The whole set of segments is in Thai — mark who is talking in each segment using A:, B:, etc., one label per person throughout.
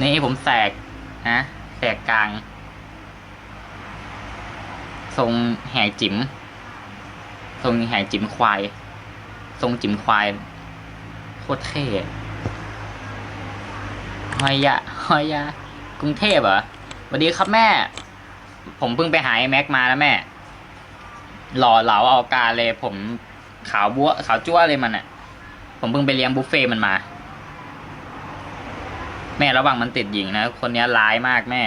A: นี่ผมแสกนะแสกกลาง ทรงแหกจิ๋มทรงแหกจิ๋มควาย ทรงจิ๋มควาย โคตรเท่ฮอยยะฮอยยะกรุงเทพเหรอสวัสดีครับแม่ ผมเพิ่งไปหาไอ้แม็กมาแล้วแม่ หล่อเหลาเอาการเลย ผมขาวบัวขาวจ้วเลยมันอะผมเพิ่งไปเลี้ยงบุฟเฟ่มันมา แม่ระวังมันติดหญิงนะ คนนี้ร้ายมากแม่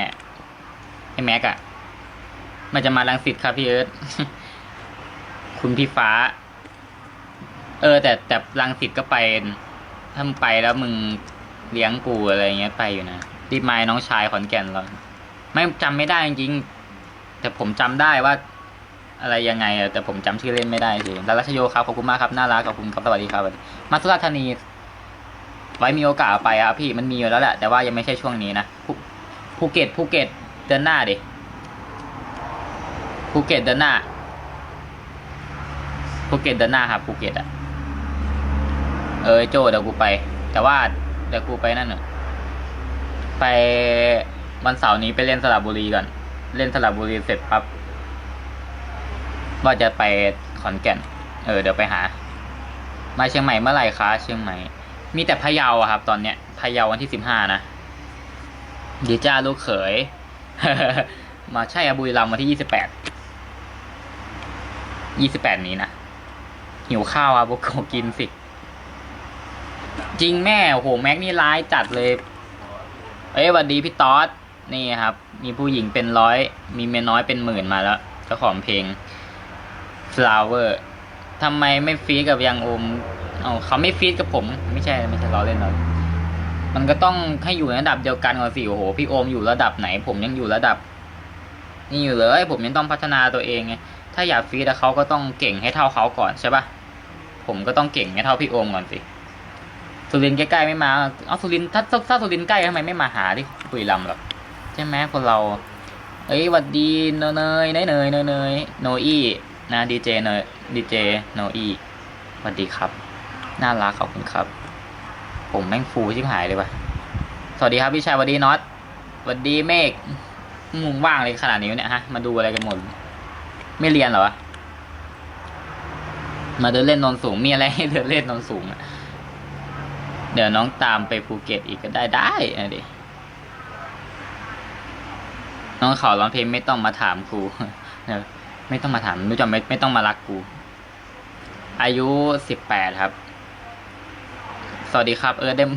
A: ไอ้แม็กอะมันจะมาลังสิตครับพี่เอิร์ธคุณพี่ฟ้า เออ แต่แต่ลังสิตก็ไปถ้ามึงไปแล้วมึงเลี้ยงกูอะไรเงี้ยไปอยู่นะรีบมาน้องชายขอนแก่นเราไม่จำไม่ได้จริงแต่ผมจำได้ว่า อะไรยังไงอะแต่ผมจำชื่อเล่นไม่ได้สิดารัชโยครับขอบคุณมากครับน่ารักขอบคุณครับสวัสดีครับมาสุราธานี ไว้มีโอกาสไปครับพี่มันมีอยู่แล้วแหละแต่ว่ายังไม่ใช่ช่วงนี้นะภูเก็ตภูเก็ตเดือนหน้าดิภูเก็ตเดือนหน้าภูเก็ตเดือนหน้าครับภูเก็ตอะเออโจเดี๋ยวกูไป แต่ว่าเดี๋ยวกูไปนั่นน่ะไปวันเสาร์นี้ไปเล่นสระบุรีก่อน เล่นสระบุรีเสร็จปั๊บว่าจะไปขอนแก่น เออ เดี๋ยวไปหา มาเชียงใหม่เมื่อไหร่คะเชียงใหม่ มีแต่พะเยาอะครับ ตอนเนี้ยพะเยาวันที่สิบห้านะดีจ้าลูกเขย มาใช่อบุรีรัมย์วันที่ยี่สิบแปดยี่สิบแปดนี้นะหิวข้าวอะบุกโกกินสิ จริงแม่โอ้โหแม็กนี่ร้ายจัดเลย เอ้ยวัดดีพี่ต๊อดนี่ครับ มีผู้หญิงเป็นร้อย มีเมียน้อยเป็นหมื่นมาแล้วเจ้าของเพลง flower ทำไมไม่ฟีกับยังโอม เอาเขาไม่ฟีดกับผม ไม่ใช่ไม่ใช่ล้อเล่นเรามันก็ต้องให้อยู่ในระดับเดียวกันก่อนสิโอ้โหพี่โอมอยู่ระดับไหน ผมยังอยู่ระดับ นี่อยู่เลย ผมยังต้องพัฒนาตัวเองไงถ้าอยากฟีดเขาก็ต้องเก่งให้เท่าเขาก่อนใช่ปะผมก็ต้องเก่งให้เท่าพี่โอมก่อนสิสุรินใกล้ๆไม่มาเอาสุรินทร์ถ้าถ้าสุรินใกล้ทำไมไม่มาหาที่คุยลำหรอกใช่ไหมคนเราเอ้ยหวัดดีเนยเนยเนยเนยเนยเนยโนอี้นะดีเจเนยดีเจโนอี้สวัสดีครับ น่ารักขอบคุณครับ ผมแม่งฟูชิบหายเลยวะสวัสดีครับพี่ชายสวัสดีน็อตสวัสดีเมฆมุงว่างเลยขนาดนี้เนี่ยฮะ มาดูอะไรกันหมด ไม่เรียนเหรอวะ มาเดินเล่นนอนสูง มีอะไรให้เดินเล่นนอนสูงอะเดี๋ยวน้องตามไปภูเก็ตอีกก็ได้ได้นะดิ น้องเขาร้องเพลงไม่ต้องมาถามกูไม่ต้องมาถามรู้จักไม่ไม่ต้องมารักกู อายุสิบแปดครับ สวัสดีครับ เออเดม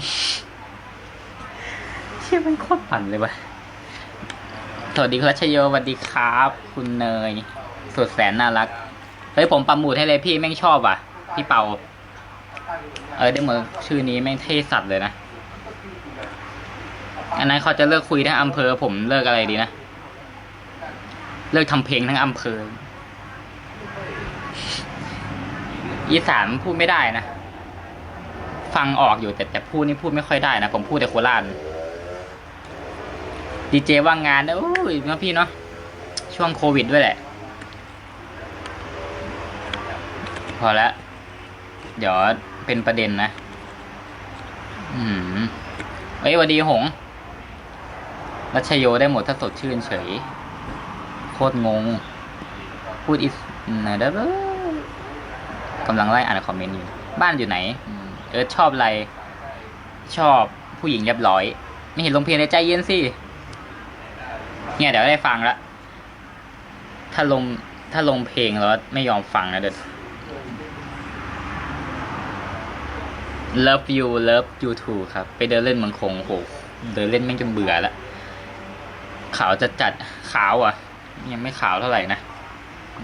A: เชี่ยมันโคตรปั่นเลยวะสวัสดีครับชโยสวัสดีครับ คุณเนยสุดแสนน่ารัก เฮ้ยผมปัมหมูดให้เลยพี่แม่งชอบอะ พี่เปา เออเดมชื่อนี้แม่งเท่สัตว์เลยนะ อันนั้นเขาจะเลิกคุยทั้งอำเภอผมเลิกอะไรดีนะ เลิกทำเพลงทั้งอำเภออีสานพูดไม่ได้นะ ฟังออกอยู่แต่แต่พูดนี่พูดไม่ค่อยได้นะผมพูดแต่โคราชดีเจว่างงานนะโอ้ยนะพี่เนาะช่วงโควิดด้วยแหละ พอแล้วเดี๋ยวเป็นประเด็นนะ อืมเอ้ยวัสดีหงรัชโยได้หมดถ้าสดชื่นเฉย โคตรงง พูดอีสนะเด้อกำลังไล่อ่านคอมเมนต์อยู่ บ้านอยู่ไหน เออชอบอะไร ชอบผู้หญิงเรียบร้อย ไม่เห็นลงเพลงเลยใจเย็นสิ เนี่ยเดี๋ยวได้ฟังละ ถ้าลงถ้าลงเพลงแล้วไม่ยอมฟังนะเด็ด Love you love you too ครับ ไปเดินเล่นเมืองคงโหเดินเล่นแม่งจนเบื่อละขาวจะจัดขาวอะ ยังไม่ขาวเท่าไหร่นะ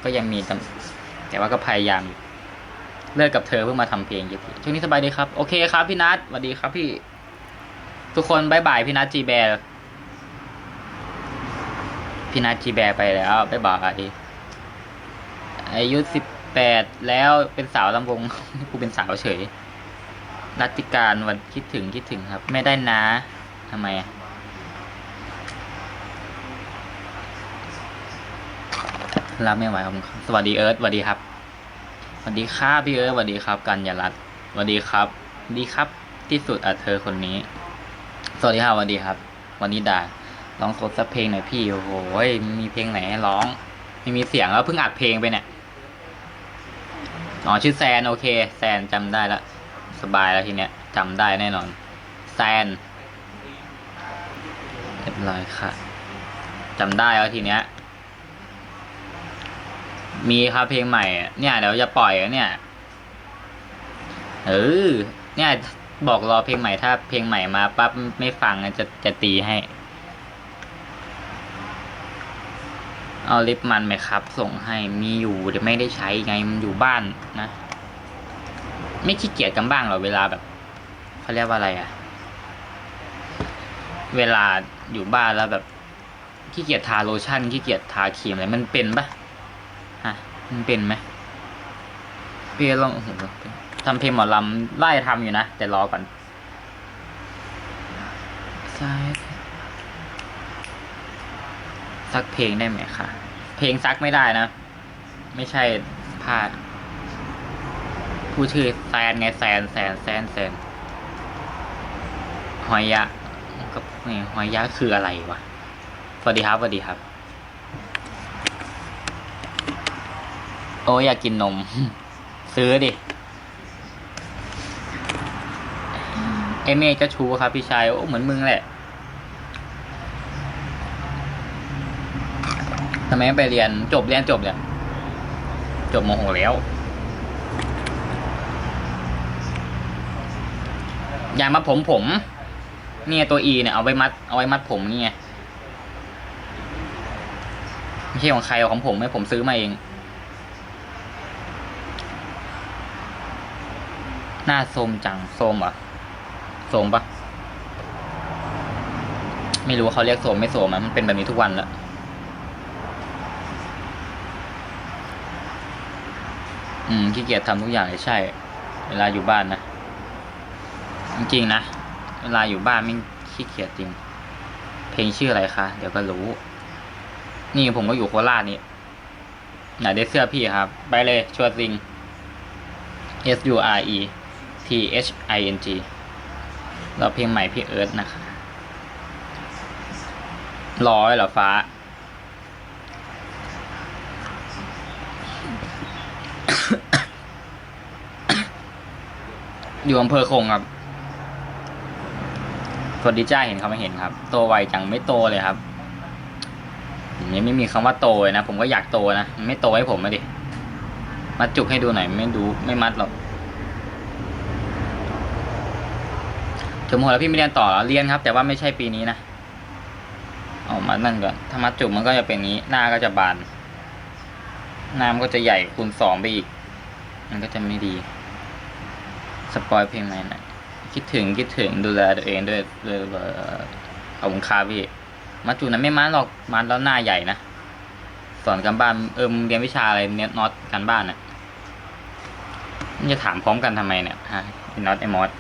A: ก็ยังมีแต่แต่ว่าก็พยายามอยู่ เลิกกับเธอเพิ่งมาทำเพลงเยอะช่วงนี้สบายดีครับ โอเคครับพี่นัทสวัสดีครับพี่ ทุกคนบายบายพี่นัทจีแบร์พี่นัทจีแบร์ไปแล้วบายบายอายุสิบแปดแล้วเป็นสาวลำวงกูเป็นสาวเฉยรัติการวันคิดถึงคิดถึงครับ ไม่ได้นะทำไมรับไม่ไหวครับสวัสดีเอิร์ธสวัสดีครับ สวัสดีครับพี่เอิร์ธสวัสดีครับ กัญญารัตน์สวัสดีครับ ดีครับ ที่สุดอะเธอคนนี้ สวัสดีครับสวัสดีครับ วันนี้ดาร้องสดสักเพลงหน่อยพี่โอ้โหมีเพลงไหนให้ร้อง ไม่มีเสียงแล้วเพิ่งอัดเพลงไปเนี่ยอ๋อชื่อแซนโอเค แซนจำได้ละสบายแล้วทีเนี้ยจำได้แน่นอน แซนเรียบร้อยค่ะจำได้แล้วทีเนี้ย มีครับเพลงใหม่ เนี่ยเดี๋ยวจะปล่อยแล้วเนี่ย เออ เนี่ย บอกรอเพลงใหม่ถ้าเพลงใหม่มาปั๊บไม่ฟังจะจะตีให้ เอาลิปมันไหมครับ ส่งให้มีอยู่แต่ไม่ได้ใช้ไงมันอยู่บ้านนะ ไม่ขี้เกียจกันบ้างเหรอเวลาแบบเขาเรียกว่าอะไรอะเวลาอยู่บ้านแล้วแบบขี้เกียจทาโลชั่นขี้เกียจทาครีมอะไรมันเป็นปะ มันเป็นไหมพี่ลองทำเพลงหมอลำไล่ทำอยู่นะ แต่รอก่อนซักเพลงได้ไหมคะเพลงซักไม่ได้นะ ไม่ใช่พลาด ผู้ชื่อแซนไงแซนแซนแซนแซนหอยยะก็นี่หอยยะคืออะไรวะสวัสดีครับสวัสดีครับ อ้ยอยากกินนม ซื้อดิ เอเมก็ชูครับพี่ชาย โอ้ เหมือนมึงแหละทำไมไม่ไปเรียนจบเรียนจบเลยจบมหกแล้ว อยามัดผมผม เนี่ยตัวอีเนี่ยเอาไว้มัดเอาไว้มัดผมนี่ไงไม่ใช่ของใครของผมไม่ผมซื้อมาเอง หน้าโทรมจังโทรมเหรอโทรมปะไม่รู้เขาเรียกโทรมไม่โทรมอะมันเป็นแบบนี้ทุกวันแล้วอืมขี้เกียจทำทุกอย่างเลยใช่ เวลาอยู่บ้านนะจริงๆนะเวลาอยู่บ้านไม่ขี้เกียจจริง เพลงชื่ออะไรคะเดี๋ยวก็รู้ นี่ผมก็อยู่โคราชนี่ไหนได้เสื้อพี่ครับ ไปเลยชัวร์ซิง S U R E H I N G เราเพลงใหม่พี่เอิร์ธนะคะร้อยเหรอฟ้า อยู่อำเภอคงครับสวัสดีจ้าเห็นเขาไม่เห็นครับ โตไวจังไม่โตเลยครับอย่างนี้ไม่มีคำว่าโตเลยนะ ผมก็อยากโตนะ ไม่โตให้ผมมาดิ มัดจุกให้ดูหน่อย ไม่ดู ไม่มัดหรอก ถึงหมดแล้วพี่ไม่เรียนต่อแล้วเรียนครับ แต่ว่าไม่ใช่ปีนี้นะเอามัดนั่นก่อนถ้ามัดจุกมันก็จะเป็นงนี้ หน้าก็จะบานหน้ามันก็จะใหญ่คูณสองไปอีก มันก็จะไม่ดี สปอยเพลงไหนน่อยคิดถึงคิดถึงดูแลตัวเองด้วยด้วยเอ่อขอบคุณครับพี่มัดจุกนั้นไม่มัดหรอกมัดแล้วหน้าใหญ่นะสอนกันบ้านเออมเรียนวิชาอะไรเน็ตน็อตกันบ้านน่ะมึงจะถามพร้อมกันทำไมเนี่ยฮะน็อตไอมอส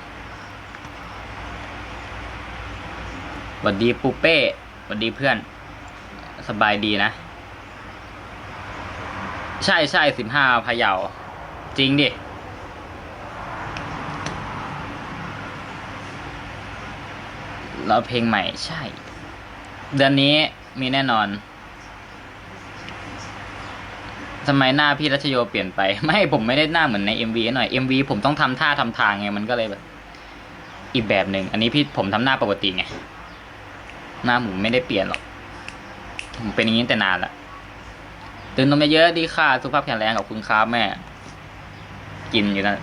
A: วัดดีปูเป้หวัดดีเพื่อน สบายดีนะ ใช่ใช่สิบห้าพะเยา จริงดิ เราเพลงใหม่ใช่ เดือนนี้มีแน่นอนทำไมหน้าพี่รัชโยเปลี่ยนไป ไม่ผมไม่ได้หน้าเหมือนใน MV หน่อย MV ผมต้องทำท่าทำทางไง มันก็เลยแบบ อีกแบบหนึ่ง อันนี้พี่ผมทำหน้าปกติไง หน้าผมไม่ได้เปลี่ยนหรอกผมเป็นอย่างนี้แต่นานละตื่นนมเยอะๆดีค่ะ สุขภาพแข็งแรงขอบคุณครับแม่ กินอยู่นะ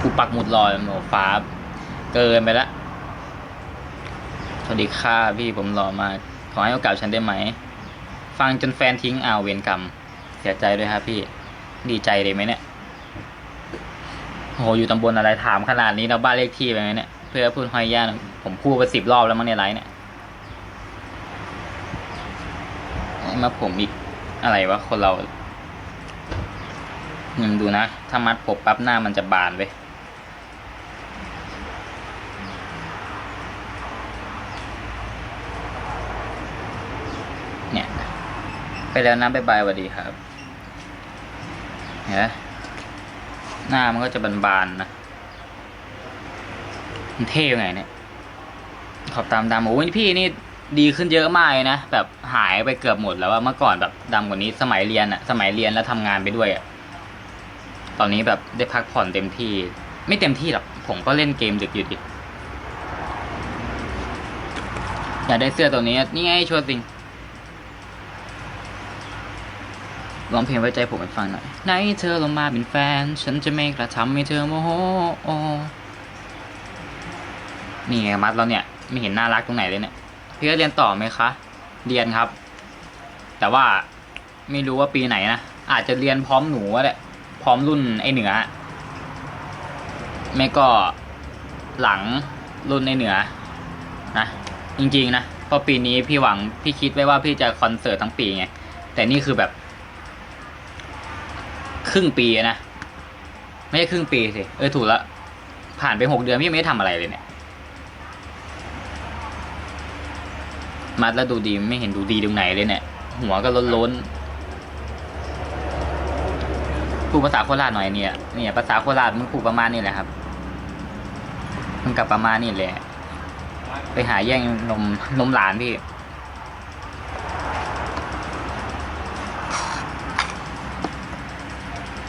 A: กูปักหมุดรอยโหฟ้า เกินไปละสวัสดีค่ะพี่ผมรอมา ขอให้โอกาสฉันได้ไหม ฟังจนแฟนทิ้งเอาวเวรกรรม เสียใจด้วยครับพี่ ดีใจเลยไหมเนี่ย โหอยู่ตำบลอะไรถามขนาดนี้เราบ้านเลขที่ไปไหมเนี่ยเพื่อพูดห้อยย่าผมพูดไปสิบรอบแล้วมั้งในไลน์เนี่ยให้มาผมอีกอะไรวะคนเรามึงดูนะ ถ้ามัดผมปั๊บหน้ามันจะบานไปเนี่ย ไปแล้วนะบายบายสวัสดีครับเห็นไหม หน้ามันก็จะบานๆนะ มันเท่ยังไงเนี่ย ขอบตามดำโอ้ยพี่นี่ดีขึ้นเยอะมากเลยนะ แบบหายไปเกือบหมดแล้วว่าเมื่อก่อนแบบดำกว่านี้สมัยเรียนอะสมัยเรียนแล้วทำงานไปด้วยอะตอนนี้แบบได้พักผ่อนเต็มที่ ไม่เต็มที่หรอกผมก็เล่นเกมดึกอยู่ดิอยากได้เสื้อตัวนี้นี่ไงชัวร์สิง ร้องเพลงไว้ใจผมไปฟังหน่อยไหนเธอลงมาเป็นแฟน ฉันจะไม่กระทำให้เธอโมโหนี่ไงมัดเราเนี่ยไม่เห็นน่ารักตรงไหนเลยเนี่ยพี่ก็เรียนต่อไหมคะ เรียนครับ แต่ว่าไม่รู้ว่าปีไหนนะอาจจะเรียนพร้อมหนูก็ได้พร้อมรุ่นไอเหนือไม่ก็หลังรุ่นไอเหนือนะจริงๆนะเพราะปีนี้พี่หวังพี่คิดไว้ว่าพี่จะคอนเสิร์ตทั้งปีไงแต่นี่คือแบบ ครึ่งปีนะ ไม่ใช่ครึ่งปีสิ เออ ถูกละ ผ่านไปหกเดือนพี่ไม่ได้ทำอะไรเลยเนี่ย มัดแล้วดูดีไม่เห็นดูดีตรงไหนเลยเนี่ย หัวก็ล้นล้นพูดภาษาโคราชหน่อยเนี่ย เนี่ยภาษาโคราชมันพูดประมาณนี้แหละครับ มันกับประมาณนี้แหละ ไปหาแย่งนมนมหลานพี่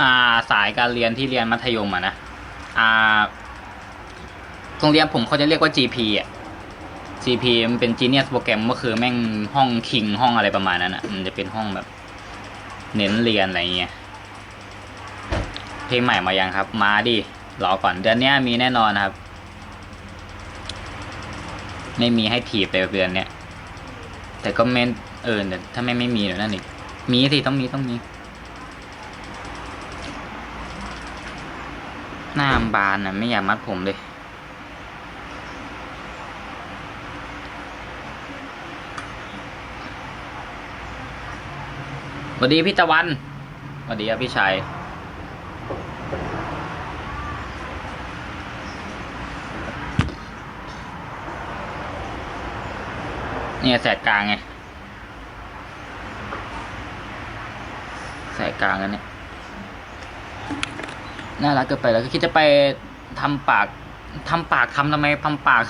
A: อ่าสายการเรียนที่เรียนมัธยมอะนะอ่าโรงเรียนผมเขาจะเรียกว่า GP อะ GP มันเป็น Genius โปรแกรมก็คือแม่งห้องคิงห้องอะไรประมาณนั้นอะ มันจะเป็นห้องแบบ เน้นเรียนอะไรเงี้ยเพลงใหม่มายังครับ มาดิรอก่อนเดือนนี้มีแน่นอนนครับ ไม่มีให้ถีบเลยเดือนเนี้ยแต่ก็เมนเออแต่ถ้าไม่ไม่มีเดี๋ยวนั่นอีกมีสิต้องมีต้องมี หน้าบานอะ ไม่อยากมัดผมเลย สวัสดีพี่ตะวัน สวัสดีครับพี่ชัยเนี่ยแสกกลางไงแสกกลางกันเนี่ย น่ารักเกินไปแล้วก็คิดจะไปทำปากทำปากทำทำไมทำปาก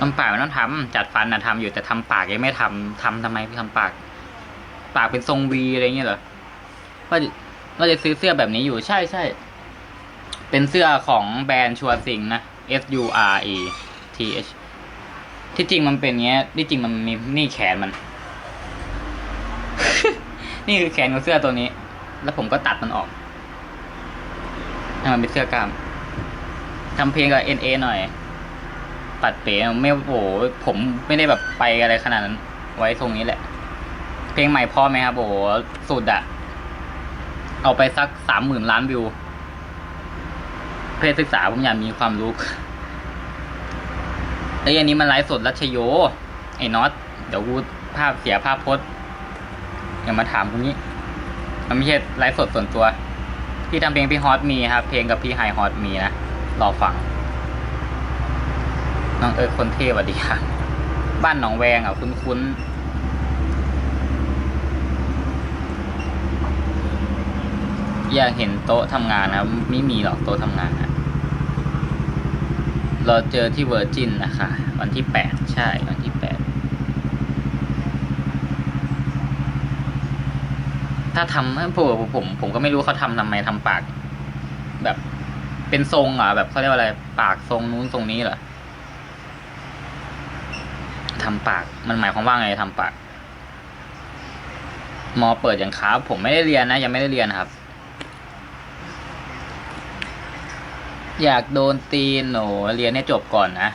A: ทำปากมันต้องทำจัดฟันนะทำอยู่แต่ทำปากยังไม่ทำทำทำไมทำปาก ปากเป็นทรงวีอะไรเงี้ยเหรอว่าว่าจะซื้อเสื้อแบบนี้อยู่ใช่ใช่เป็นเสื้อของแบรนด์ชัวซิงนะ S U R E T H ที่จริงมันเป็นเงี้ย ที่จริงมันมีนี่แขนมัน นี่คือแขนของเสื้อตัวนี้ แล้วผมก็ตัดมันออก ให้มันเป็นเสื้อกล้ามทำเพลงกับ NA หน่อย ปัดเป๋ไม่โอ้โหผมไม่ได้แบบไปอะไรขนาดนั้น ไว้ตรงนี้แหละ เพลงใหม่พ่อไหมครับโอ้โหสุดอะเอาไปสักสามหมื่นล้านวิว เพศศึกษาผมอยากมีความรู้แล้วอันนี้มันไลฟ์สดรัชโย ไอ้น็อต เดี๋ยวกูภาพเสียภาพพจน์อย่ามาถามกูนี้ มันไม่ใช่ไลฟ์สดส่วนตัว พี่ทำเพลงพี่ฮอตมีครับ เพลงกับพี่ไฮฮอตมีนะ รอฟัง น้องเอิร์ธคนเทสวัสดีครับ บ้านหนองแวงอะ คุ้นๆอยากเห็นโต๊ะทำงานนะไม่มีหรอกโต๊ะทำงานนะเราเจอที่เวอร์จินนะคะ วันที่แปดใช่ วันที่แปด ถ้าทำผมผมผมก็ไม่รู้เขาทำทำไมทำปาก แบบเป็นทรงเหรอะแบบเขาเรียกว่าอะไร ปากทรงนู้นทรงนี้เหรอทำปาก มันหมายความว่าไงทำปากมอเปิดอย่างครับ ผมไม่ได้เรียนนะ ยังไม่ได้เรียนครับ อยากโดนตีนโหนเรียนให้จบก่อนนะ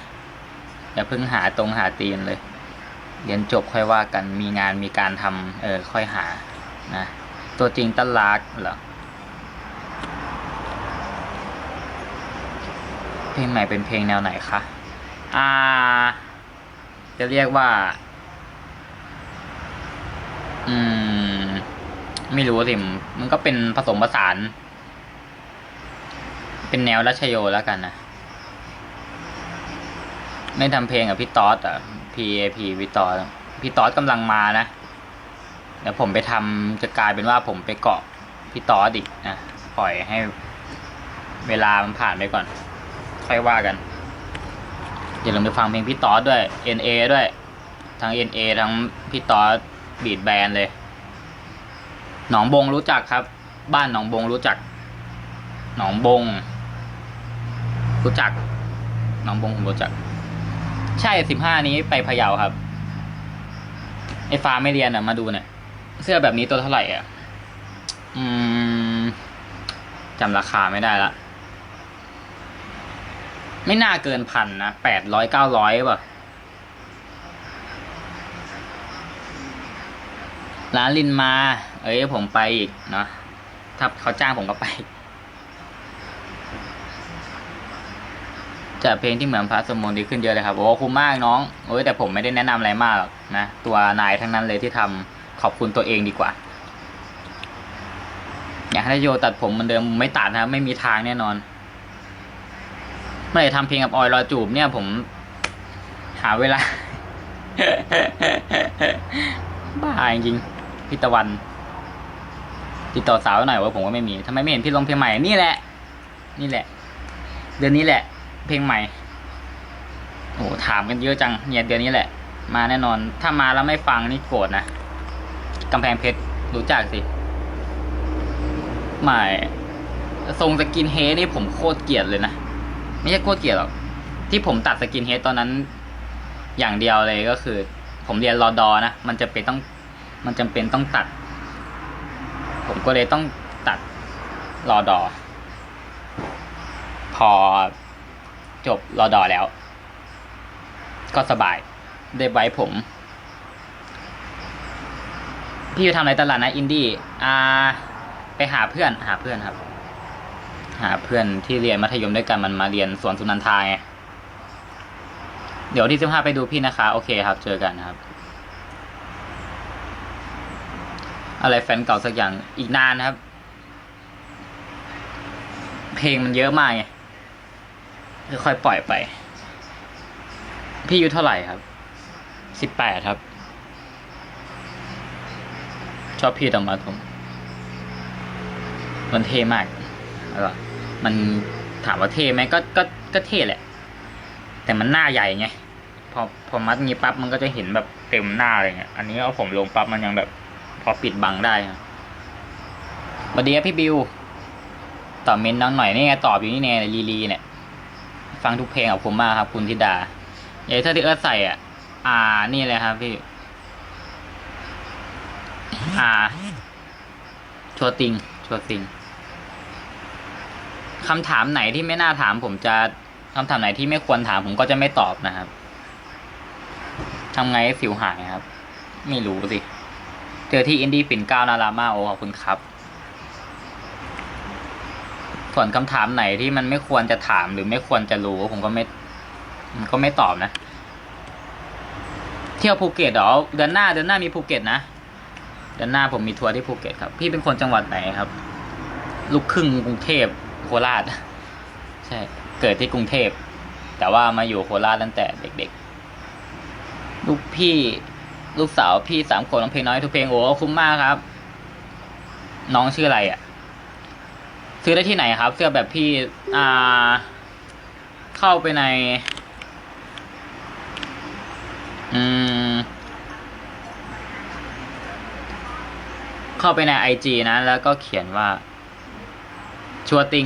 A: อย่าเพิ่งหาตรงหาตีนเลย เรียนจบค่อยว่ากันมีงานมีการทำเออค่อยหานะ ตัวจริงตลักเหรอ เพลงใหม่เป็นเพลงแนวไหนคะ อ่า จะเรียกว่า อืม ไม่รู้สิมันก็เป็นผสมผสาน เป็นแนวรัชโยแล้วกันนะ ไม่ทำเพลงกับพี่ตอดอะ P A P พี่ตอดพี่ตอดกำลังมานะ เดี๋ยวผมไปทำจะกลายเป็นว่าผมไปเกาะพี่ต๊อดอีกนะปล่อยให้เวลามันผ่านไปก่อน ค่อยว่ากัน อย่าลืมไปฟังเพลงพี่ตอด้วย NA ด้วย ทั้ง NA ทั้งพี่ตอบีดแบนเลย หนองบงรู้จักครับ บ้านหนองบงรู้จัก หนองบง รู้จัก หนองบงผมรู้จัก ใช่สิบห้านี้ไปพะเยาครับไอ้ฟ้าไม่เรียนอะมาดูเนี่ย เสื้อแบบนี้ตัวเท่าไหร่อะ อืมจำราคาไม่ได้ละ ไม่น่าเกินพันนะแปดร้อยเก้าร้อยป่ะ ร้านลินมา เอ้ยผมไปอีกเนาะ ถ้าเขาจ้างผมก็ไป จะเพลงที่เหมือนพระสมมติดีขึ้นเยอะเลยครับ โอ้คุ้มมากน้องโอ้ยแต่ผมไม่ได้แนะนำอะไรมากหรอกนะ ตัวนายทั้งนั้นเลยที่ทำ ขอบคุณตัวเองดีกว่า อยากให้โยตัดผมเหมือนเดิมไม่ตัดนะไม่มีทางแน่นอนเมื่อไหร่ทำเพลงกับออยรอจูบเนี่ยผม หาเวลา บ้าจริงพี่ตะวันติดต่อสาวหน่อยว่าผมก็ไม่มีทำไมไม่เห็นพี่ลงเพลงใหม่นี่แหละ นี่แหละ เดือนนี้แหละ เพลงใหม่โอ้ถามกันเยอะจังเนี่ยเดือนนี้แหละ มาแน่นอน ถ้ามาแล้วไม่ฟังนี่โกรธนะ กำแพงเพชรรู้จักสิไม่ทรงสกินเฮดนี่ผมโคตรเกลียดเลยนะ ไม่ใช่โคตรเกลียดหรอก ที่ผมตัดสกินเฮดตอนนั้น อย่างเดียวเลยก็คือ ผมเรียนรอดอนะ มันจะเป็นต้อง มันจำเป็นต้องตัด ผมก็เลยต้องตัดรอดอ พอจบรอดอแล้ว ก็สบายได้ไว้ผม พี่อยู่ทำอะไรตลาดนะอินดี้อ่าไปหาเพื่อนหาเพื่อนครับ หาเพื่อนที่เรียนมัธยมด้วยกันมันมาเรียนสวนสุนันทาไงเดี๋ยวที่สิบห้าไปดูพี่นะคะ โอเคครับ เจอกันครับ อะไรแฟนเก่าสักอย่างอีกนานนะครับ เพลงมันเยอะมากไงค่อยๆปล่อยไป พี่อายุเท่าไหร่ครับสิบแปดครับ ชอบพี่ตอมาผม มันเท่มากแล้วก็มันถามว่าเท่ไหมก็ก็ก็เท่แหละ แต่มันหน้าใหญ่ไงพอพอมัดงี้ปั๊บมันก็จะเห็นแบบเต็มหน้าเลยเงี้ย อันนี้เอาผมลงปั๊บมันยังแบบ พอปิดบังได้บสวัสดีครับพี่บิวตอบเมนน้องหน่อยนี่ไงตอบอยู่นี่ไงลีลีเนี่ย ฟังทุกเพลงของผมมากครับ คุณธิดาใหญ่เท่าที่เอิร์ธใส่อะ อ่านี่เลยครับพี่ อ่า ชัวร์ติง ชัวร์ติงคำถามไหนที่ไม่น่าถาม ผมจะคำถามไหนที่ไม่ควรถาม ผมก็จะไม่ตอบนะครับทำไงให้สิวหายครับ ไม่รู้สิ เจอที่อินดี้ปิ่นเกล้านารามาโอขอบคุณครับ ส่วนคำถามไหนที่มันไม่ควรจะถามหรือไม่ควรจะรู้ ผมก็ไม่ก็ไม่ตอบนะ เที่ยวภูเก็ตเหรอเดือนหน้าเดือนหน้ามีภูเก็ตนะ เดือนหน้าผมมีทัวร์ที่ภูเก็ตครับ พี่เป็นคนจังหวัดไหนครับ ลูกครึ่งกรุงเทพโคราช ใช่ เกิดที่กรุงเทพ แต่ว่ามาอยู่โคราชตั้งแต่เด็กๆ ลูกพี่ ลูกสาวพี่สามคนร้องเพลงน้อยทุกเพลงโอ้คุ้มมากครับ น้องชื่ออะไรอะ่ะ ซื้อได้ที่ไหนครับ เสื้อแบบพี่ อ่า เข้าไปใน อืม เข้าไปในไอจนะ แล้วก็เขียนว่าชัวติง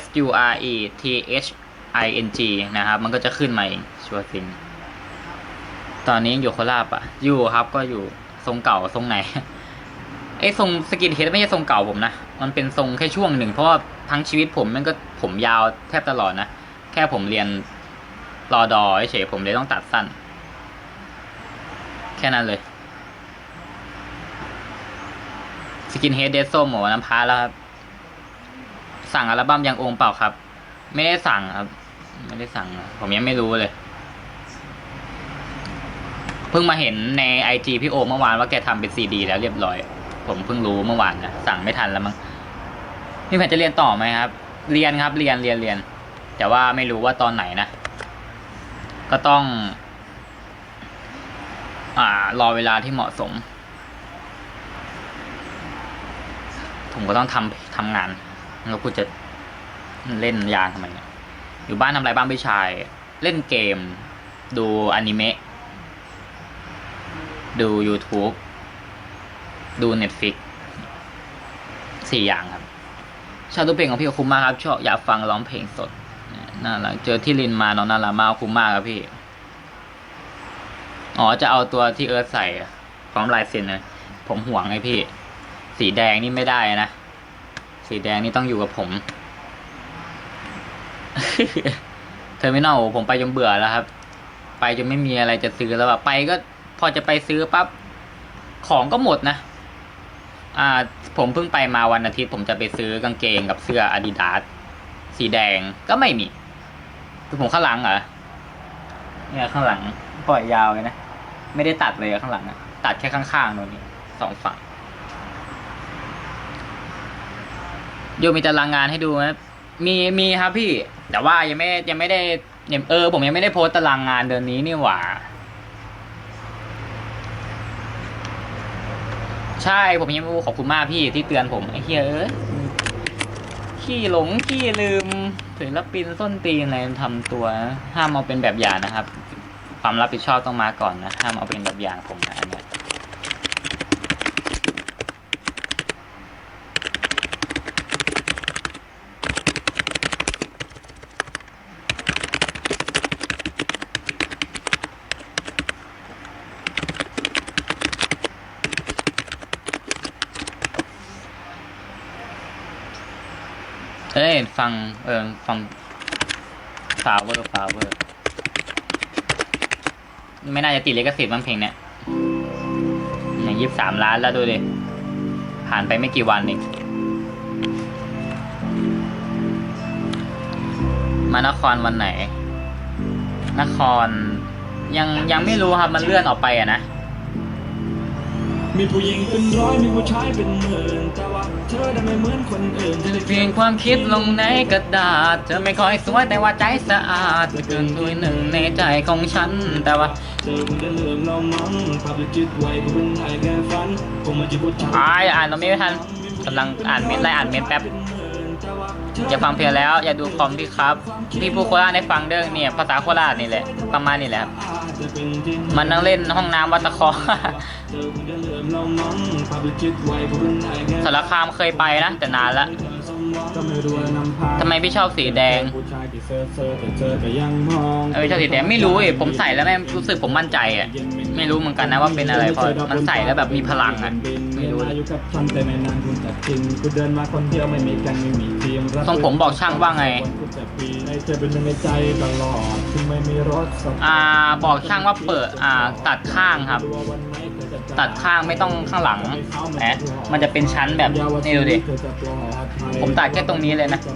A: S U R E T H I N G นะครับ มันก็จะขึ้นมาเองชัวติง ตอนนี้ยังอยู่โคราชปะอยู่ครับก็อยู่ทรงเก่าทรงไหนไอ้ทรงสกินเฮดไม่ใช่ทรงเก่าผมนะ มันเป็นทรงแค่ช่วงหนึ่ง เพราะว่าทั้งชีวิตผมมันก็ผมยาวแทบตลอดนะ แค่ผมเรียนรอดอเฉยผมเลยต้องตัดสั้น แค่นั้นเลย สกินเฮดเดซส้มหมูน้ำพ้าแล้วครับ สั่งอัลบั้มยังองค์เปล่าครับ ไม่ได้สั่งครับ ไม่ได้สั่ง ผมยังไม่รู้เลย เพิ่งมาเห็นในไอจีพี่โอเมื่อวานว่าแกทำเป็นซีดีแล้วเรียบร้อย ผมเพิ่งรู้เมื่อวานนะสั่งไม่ทันแล้วมั้งพี่แพนจะเรียนต่อไหมครับ เรียนครับ เรียนเรียนเรียน แต่ว่าไม่รู้ว่าตอนไหนนะ ก็ต้อง อ่า รอเวลาที่เหมาะสม ผมก็ต้องทำทำงาน แล้วกูจะเล่นยางทำไมเนี่ยอยู่บ้านทำอะไรบ้างพี่ชาย เล่นเกม ดูอนิเมะ ดู YouTube ดู Netflix สี่อย่างครับ ชอบดูเพลงของพี่คุ้มมากครับ ชอบอยากฟังร้องเพลงสด น่ารัก เจอที่ลินมาน้องน่ารักมากคุ้มมากครับพี่ อ๋อ จะเอาตัวที่เอิร์ธใส่พร้อมลายเซ็นนะผมห่วงไงพี่ สีแดงนี่ไม่ได้นะ สีแดงนี่ต้องอยู่กับผมเทอร์มินอลผมไปจนเบื่อแล้วครับ ไปจนไม่มีอะไรจะซื้อแล้วแบบไปก็พอจะไปซื้อปั๊บของก็หมดนะ อ่า ผมเพิ่งไปมาวันอาทิตย์ ผมจะไปซื้อกางเกงกับเสื้ออาดิดาสสีแดงก็ไม่มีคือผมข้างหลังเหรอเนี่ยข้างหลังปล่อยยาวเลยนะ ไม่ได้ตัดเลยอะข้างหลังอะตัดแค่ข้างๆตรงนี้สองฝั่ง โยมีตารางงานให้ดูไหมมีมีครับพี่ แต่ว่ายังไม่ยังไม่ได้ยังเออ ผมยังไม่ได้โพสต์ตารางงานเดือนนี้นี่หว่า ใช่ผมยังไม่รู้ขอบคุณมากพี่ที่เตือนผมไอ้เหี้ยเอ้ยขี้หลงขี้ลืมศิลปินส้นตีนอะไรทำตัว ห้ามเอาเป็นแบบอย่างนะครับ ความรับผิดชอบต้องมาก่อนนะห้ามเอาเป็นแบบอย่างผมนะเนี่ย เอ้ยฟังเออฟังฟาวเวอร์ฟาวเวอร์ไม่น่าจะติดลิขสิทธิ์มันเพลงเนี้ยอย่างยี่สิบสามล้านแล้วดูดิผ่านไปไม่กี่วันเองมานครวันไหน นคร ยังยังไม่รู้ครับมันเลื่อนออกไปอะนะ
B: มีผู้หญิงเป็นร้อยมีผู้ชายเป็นหมื่นแต่ว่า เธอได้ไม่เหมือนคนอื่น
A: เพียงความคิดลงในกระดาษ เธอไม่ค่อยสวยแต่ว่าใจสะอาดเกินถ้วยหนึ่งในใจของฉัน แต่ว่า
B: เธอคงจะลืมเรามั้งภาพที่คิดไว้ก็เป็นได้แค่ฝันคงไม่จะพูดจา
A: อ่านอ่านตรงนี้ไม่ทันกำลังอ่านเมนต์ไล่อ่านเมนต์แป๊บ อย่าฟังเพลงแล้ว อย่าดูคอมพี่ครับพี่ผู้โคราชได้ฟังเด้อเนี่ยภาษาโคราชนี่แหละประมาณนี้แหละครับมันนั่งเล่นห้องน้ำวัดตะคอ
B: เธอ
A: สารคามเคยไปนะแต่นานละ
B: ก็ไม่รู้ว่านำพา
A: ทำไมพี่ชอบสีแดง
B: ผู้ชายที่เซอร์เซอร์แต่เธอก็ยังมอง
A: เออพี่ชอบสีแดงไม่รู้เอ้ยผมใส่แล้วแม่งรู้สึกผมมั่นใจอะไม่รู้เหมือนกันนะว่าเป็นอะไรเพราะมันใส่แล้วแบบมีพลังอะไม่รู้เลย
B: อยู่กับฉันแต่ไม่นานคุณจะทิ้งกูเดินมาคนเดียวไม่มีแกันไม่มีทีมรับ
A: ทรงผมบอกช่างว่าไง
B: คุณจะปีในเธอเป็นหนึ่งในใจตลอดถึงไม่มีรถสัก
A: อ่าบอกช่างว่าเปิดอ่าตัดข้างครับ ตัดข้างไม่ต้องข้างหลังแหมมันจะเป็นชั้นแบบนี่ดูดิผมตัดแค่ตรงนี้เลยนะ